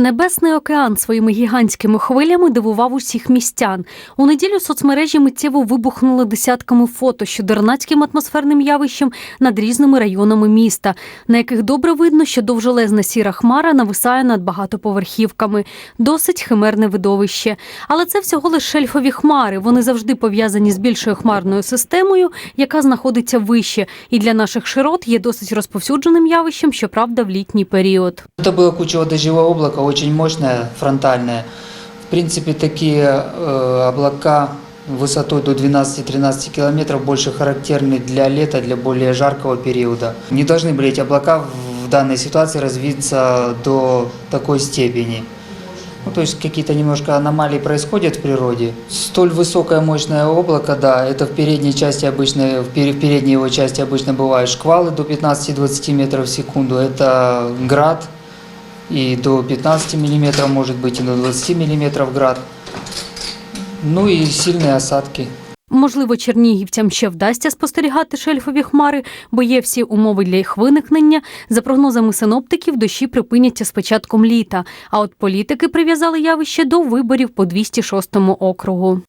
Небесний океан своїми гігантськими хвилями дивував усіх містян. У неділю соцмережі миттєво вибухнули десятками фото з чудернацьким атмосферним явищем над різними районами міста, на яких добре видно, що довжелезна сіра хмара нависає над багатоповерхівками. Досить химерне видовище. Але це всього лише шельфові хмари. Вони завжди пов'язані з більшою хмарною системою, яка знаходиться вище, і для наших широт є досить розповсюдженим явищем, щоправда, в літній період. Это было кучево дождевое облако, очень мощное, фронтальное. В принципе, такие э, облака высотой до 12-13 километров больше характерны для лета, для более жаркого периода. Не должны были эти облака в данной ситуации развиться до такой степени. Ну, то есть какие-то немножко аномалии происходят в природе. Столь высокое мощное облако, да, это в передней части обычно, в передней его части обычно бывают шквалы до 15-20 метров в секунду. Это град, и до 15 миллиметров, может быть, и до 20 миллиметров град. Ну и сильные осадки. Можливо, чернігівцям ще вдасться спостерігати шельфові хмари, бо є всі умови для їх виникнення. За прогнозами синоптиків, дощі припиняться з початком літа. А от політики прив'язали явище до виборів по 206 округу.